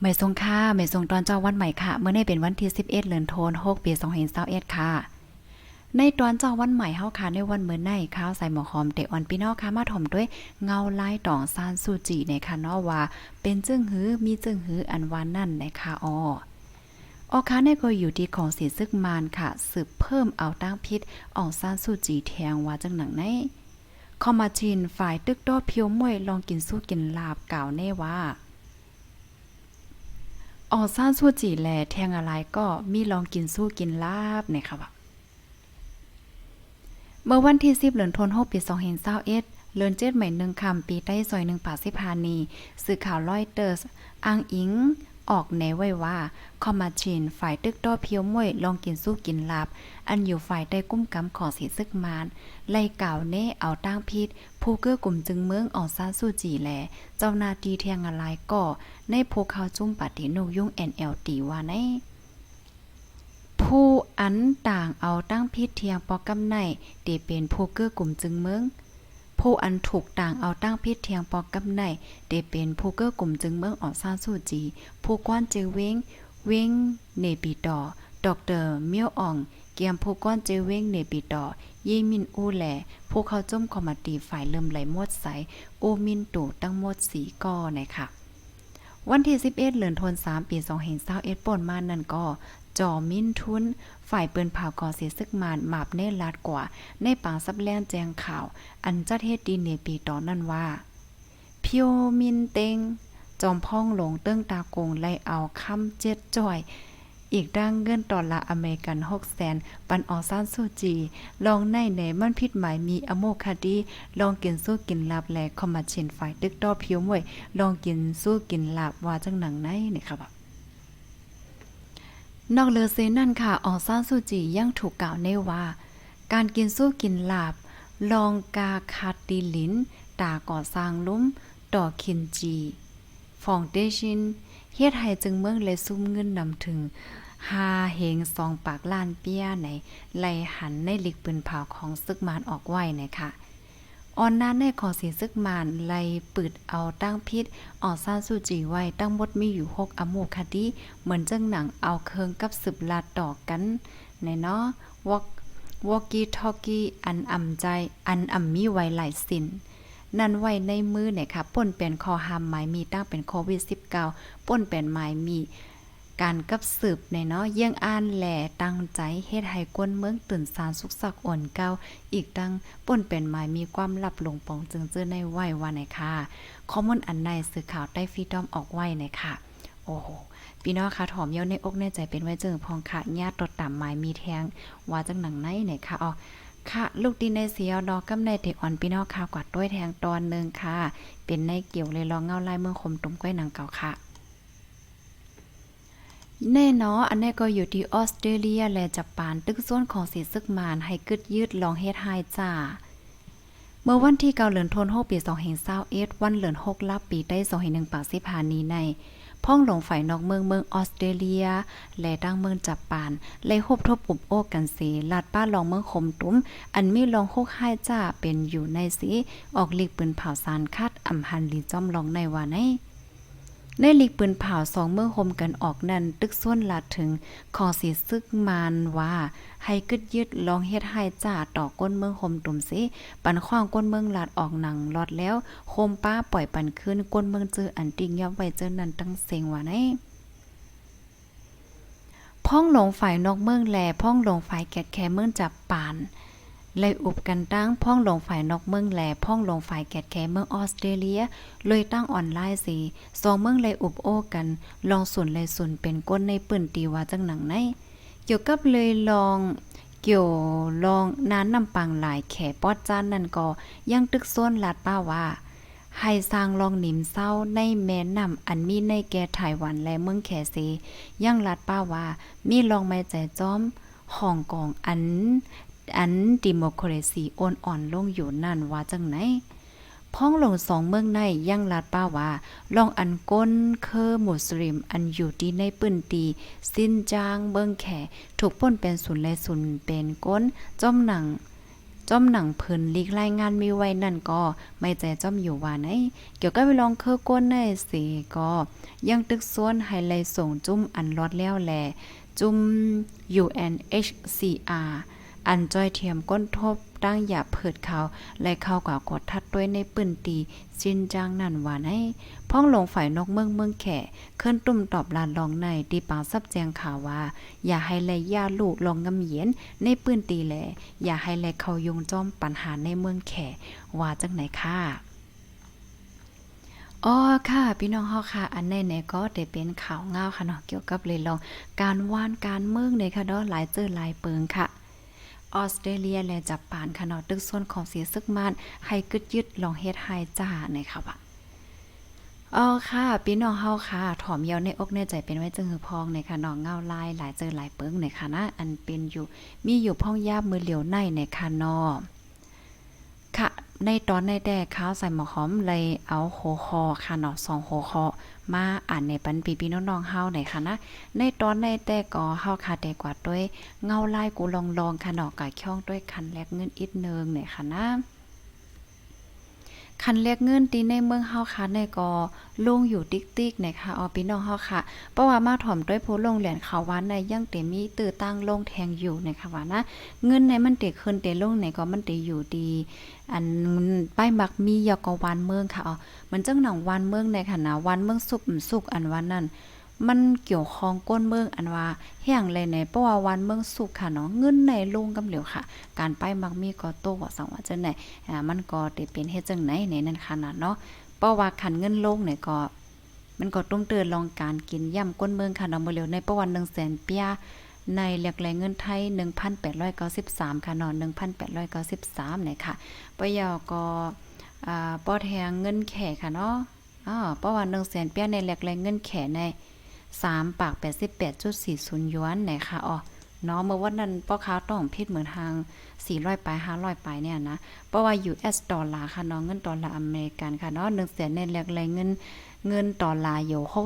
ไม่ทรงค่าไม่ทรงตอนเจ้าวันใหม่ค่ะ เมื่อในเป็นวันที่11เดือนโทน6ปี2021ค่ะ ในตอนเจ้าวันใหม่เฮาค่ะในวันเมื่อในข้าวใส่หมอหอมเตออนพี่น้องค่ะมาถ่อมด้วยเงาลายตองซานซูจิในค่ะเนาะว่า เป็นจึงหือมีจึงหืออันวานนั่นในะคะอ้อออค่ะในก็อยู่ที่ของสีซึกมานค่ะ สืบเพิ่มเอาตั้งพิษอองซานซูจิแทงว่าจังหนังในคอมมาชินฝ่ายตึกดอดเพียวมวยลองกินสู้กินลาบกล่าวแน่ว่า ออซ่านสู้จีแลแทงอะไรก็มีลองกินสู้กินลาบเนี่ยค่ะว่าเมื่อวันที่10เดือนธันวาคมปี2021เลือนเจ็ดใหม่หนึ่งคำปีใต้ซอยหนึ่งป่าสิพานี สื่อข่าวลอยเตอร์สอ้างอิง ออกแนไว้ว่าคอมมาชินฝ่ายตึกต้อเพียวมวยลองกินสู้กินลาบ อันอยู่ฝ่ายใต้กุ้มกำขอสีซึกมานไล่เก่าเน่เอาตั้งพิษผู้เกื้อกลุ่มจึงเมืองออกซ่านสู้จีแล เจ้านาที่เทียงอะไรก็ในโพเขาจุ้มปฏิโนยุ่ง NLD ว่าในผู้อันต่างเอาตั้งพิษเทียงปอกำไนเดเป็นผู้เกื้อกลุ่มจึงเมือง ผู้อันถูกต่างเอาตั้งพิษเทียงปอกกำไนเดเป็นผู้เกื้อกลุ่มจึงเมืองออกซานสู้จี ผู้ก้อนเจอเวงเวงเนปีดอดอกเตอร์เมียวอ่อง เกียมผู้ก้อนเจอเวงเนปีดอเยมินอูแหลผู้เขาจมคอมมาตีฝ่ายเริ่มไหลมดใสโอมินตู่ตั้งมดสีก้อนะคะ วันที่ 11 เดือนธันวาคมปี2521ป่นมานั่นก็จอมินทุน ฝ่ายปืนเผาก่อเสียซึกมานหมาบเนลาดกว่า ในปางซับแลนแจงข่าว อันจัดเฮ็ดดีในปีตอนนั้นว่าเพียวมินเต็ง จอมพ่องหลงเติ้งตากงไล่เอาคำเจ็ดจ่อย อีกด้งเงินดอลลาร์อเมริกัน6แสนปันออซานซูจี ลองในไหนมันผิดหมายมีอโมคาดี ลองกินสู้กินลาบแลคอมมาเชนฝ่ายตึกดอเพียวมวย ลองกินสู้กินลาบว่าจังหนังไหนนี่ค่ะแบนอกเลอเซนั่นค่ะออซานซูจียังถูกกล่าวในว่า การกินสู้กินลาบ ลองกาคาติลินตาก่อสร้างลุ้มต่อคินจีฟองเดชินเฮ็ดให้จึงเมืองเลยซุ่มเงินนำถึง หาเหงสองปากล้านเปี้ยในไหลหันในลิกปืนเผาของซึกมานออกไว้นะคะออนนั้นในขอสีซึกมานไลปืดเอาตั้งพิษออกซ่านสู่จีไว้ตั้งมดมีอยู่หกอโมคดีเหมือนจังหนังเอาเคิงกับสืบลาดต่อกันในเนาะวอกวอกกี้ทอกกี้อันอ่ำใจอันอ่ำมีไว้หลายสินนั่นไว้ในมือเนี่ยค่ะป่นเป็นคอหามหมายมีตั้งเป็นโควิด -19 ป่นเป็นหมายมี การกับสืบในเนาะเยี่ยงอ่านแหล่ตั้งใจเฮ็ดให้กวนเมืองตื่นสารสุกสักอ่อนเก้าอีกดังป่นเป็นหมายมีความลับลงปองจึงเจอในไหวว่าไหนค่ะข้อมูลอันในสื่อข่าวใต้ฟีดอมออกไว้ไหนค่ะ โอ้โหพี่น้องคะถอมเย้าในอกในใจเป็นไว้เจอพองค่ะญาติตดต่ำหมายมีแทงว่าจังหนังไหนไหนค่ะอ๋อค่ะ ลูกดีในเสียวดอกกำในเด็กอ่อนพี่น้องค่ะกว่าด้วยแทงตอนหนึ่งค่ะ เป็นในเกี่ยวเลยลองเงาลายเมืองคมตุ้มก้อยหนังเก่าค่ะ แน่นาะอันนี้ก็อยู่ที่ออสเตรเลียและญี่ปุ่นตึกส่วนของสีซึกมานให้กึดยืดลองเฮ็ดไฮจ้า เมื่อวันที่เกาเหลือนทน6ปี2021วันเหลือน6ลับปีได้2021ปากสิพานีในพ่องหลงฝ่ายนอกเมืองเมืองออสเตรเลีย และดังเมืองญี่ปุ่นเลยฮบทบปุบโอ้กันเสลาดป้าลองเมืองคมตุ้ม อันมีลองโคกไห้จ้าเป็นอยู่ในสีออกลีกปืนเผาสารคัดอำหันลีจ้อมลองในว่าใน ในลีกปืนเผาสองเมืองโฮมกันออกนั่นตึกส่วนลาดถึงขอสีซึกมานว่า ให้กึดยึดลองเฮ็ดให้จ่าต่อก้นเมืองโฮมตุ่มสิปันขว้างก้นเมืองลาดออกหนังลอดแล้วโคมป้าปล่อยปันขึ้นก้นเมืองเจออันติงย่อมไว้เจอนั่นตั้งเสียงว่าไนพ่องหลงฝ่ายนอกเมืองแลพ่องหลงฝ่ายแกดแคเมืองจับปาน เลยอุบกันตั้งพ่องลงฝ่ายนอกเมืองแหลพ่องลงฝ่ายแกดแคเมืองออสเตรเลีย เลยตั้งออนไลน์สิสองเมืองเลยอุบโอ้กัน ลองส่วนเลยส่วนเป็นก้นในปืนตีว่าจังหนังในเกี่ยวกับเลยลองเกี่ยวลองนานนำปังหลายแขปอดจานนั่นก็ยังตึกซ้นลาดป้าว่าให้สร้างลองหนิมเศร้าในแม่น้ำอันมีในแก่ไต้หวันและเมืองแขเซยังลาดป้าว่ามีลองไม้ใจจ้อมห้องกองอัน อันดิโมคราซีอ่อนอ่อนลงอยู่นั่นว่าจังไหนพ้องลงสองเมืองในยังลาดป้าว่าลองอันก้นเคอมุสลิมอันอยู่ที่ในปื้นตี สิ้นจางเบิงแขถูกป้นเป็นศูนย์และศูนย์เป็นก้นจอมหนังจอมหนังเพิ่นลีกรายงานมีไว้นั่นก็ไม่ใจจอมอยู่ว่าไหนเกี่ยวกับไปลองเคอก้นในสิก็ยังตึกส่วนให้ไลท์ส่งจุ่มอันรอดแล้วแหลจุ่ม UNHCR อันจ้อยเทียมก้นทบตั้งอย่าเผิดเขาและเข้ากว่ากดทัดด้วยในปืนตีจินจางนั่นว่าในพ้องลงฝ่ายนกเมืองเมืองแข่เคลื่อนตุ่มตอบลานลองในตีปางซับแจงข่าวว่า อย่าให้แลย่าลูกลองงำเย็นในปืนตีแลอย่าให้แลเขายงจ้อมปัญหาในเมืองแข่ว่าจังไหนค่ะอ๋อค่ะ พี่น้องเฮาค่ะ อันในไหนก็ได้เป็นข่าวเงาค่ะเนาะเกี่ยวกับเลยลองการว่านการเมืองในค่ะเนาะหลายเจอหลายเปิงค่ะ ออสเตรเลียและจับปานค่ะเนาะตึกส่วนของเสียซึกมานให้กึดยึดลองเฮ็ดให้จ้าในค่ะว่าอ๋อค่ะพี่น้องเฮาค่ะถ่อมเยาวในอกในใจเป็นไว้จึงหือพองในค่ะน้องเงาลายหลายเจอหลายเปิงในค่ะนะอันเป็นอยู่มีอยู่พ่องยาบมือเหลียวในในค่ะนอค่ะ ในตอนในแดกข้าวใส่หมอหอมเลยเอาโหคอค่ะเนาะสองโหคอมาอ่านในปันปีพี่น้องๆเฮาหนค่ะนะในตอนในแต่ก็เฮาค่ะแต่กว่าด้วยเงาลายกูลองๆค่ะเนาะกะช่องด้วยคันแลกเงินอีกเนึงหน่อยค่ะนะ คันเรียกเงินตีในเมืองเฮาค่ะในก็ลงอยู่ติ๊กติ๊กนะคะออพี่น้องเฮาค่ะเพราะว่ามาถ่อมด้วยผู้ลงเหรียญเขาวันในยังเตมีตื้อตั้งลงแทงอยู่นะคะว่านะเงินในมันเตขึ้นเตลงในก็มันเตอยู่ดี อันป้ายมักมียอกวันเมืองค่ะอ๋อมันจังหนังวันเมืองในค่ะนะวันเมืองสุกสุกอันวันนั้น มันเกี่ยวข้องก้นเมืองอันว่าแห่งเลยในเพราะว่าวันเมืองสุขค่ะเนาะเงินในลงกำเหลียวค่ะ การไปมักมีก็โตว่าสังว่าจังไหนอ่ามันก็ได้เป็นเฮ็ดจังไหนในนั้นค่ะนะเนาะเพราะว่าคันเงินลงเนี่ยก็ มันก็ต้องเตือนลองการกินย่ำก้นเมืองค่ะเนาะมื้อเร็วในประวัน100,000เปียในแหลกแรงเงินไทย 1,893 ค่ะเนาะ1,893เนี่ยค่ะปยอก็อ่าปอแทงเงินแขค่ะเนาะอ้อประวัน100,000เปียในแหลกแรงเงินแขใน 3 ปาก 88.40หยวนไหนคะอ๋อเนาะเมื่อวันนั้นพ่อค้าต้องพิษเหมือนทาง 400ไป500ไปเนี่ยนะ เพราะว่า US ดอลลาร์ค่ะเนาะเงินดอลลาร์อเมริกันค่ะเนาะ1แสนเนแลกแรงเงินเงินดอลลาร์อยู่60.77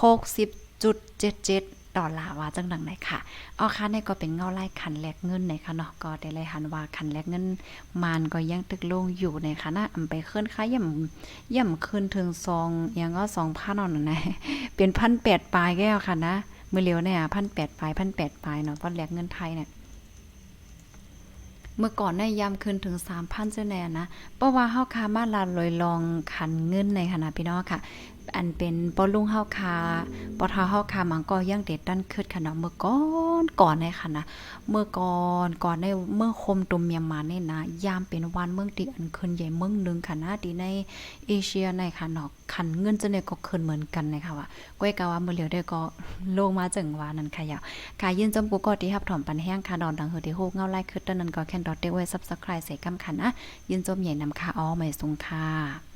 60.77 ดอลลาร์ว่าจังดังไหนค่ะอ๋อค่ะนี่ก็เป็นเงาไล่คันแลกเงินไหนค่ะเนาะก็ได้เลยหันว่าคันแลกเงินมันก็ยังตึกลงอยู่ในค่ะนะอำไปขึ้นค่ะย่ำย่ำขึ้นถึงซองย่างก็2,000เอาหน่อยนะเป็นพันแปดปลายแก้วค่ะนะมือเร็วเนี่ยพันแปดปลายพันแปดปลายเนาะตอนแลกเงินไทยเนี่ยเมื่อก่อนเนี่ยยามคืนถึง 3,000เจ้าแน่นะ เพราะว่าเฮาคามาลาลอยลองคันเงินในขณะพี่น้องค่ะ อันเป็นปอลุงเฮาคาปอทาเฮาคามันก็ยังเด็ดดันขึ้นค่ะเนาะเมื่อก่อนก่อนในค่ะนะเมื่อก่อนก่อนในเมื่อคมตุมเมียมาเนี่ยนะยามเป็นวันเมืองตีอันคืนใหญ่เมืองหนึงค่ะนะที่ในเอเชียในค่ะเนาะคันเงินจะเนี่ยก็คืนเหมือนกันนะคะว่าก้อยกะว่ามื้อเหลียวได้ก็ลงมาจังว่านั่นค่ะยาวค่ะยืนจำปูก็ที่รับถอมปันแห้งค่ะดอนดังเฮือที่โฮกเงาไล่คือตอนนั้นก็แค่ดอทได้ไว้ Subscribe ใส่กำคันนะยืนจมใหญ่นำค่ะอ๋อไม่สงค่ะ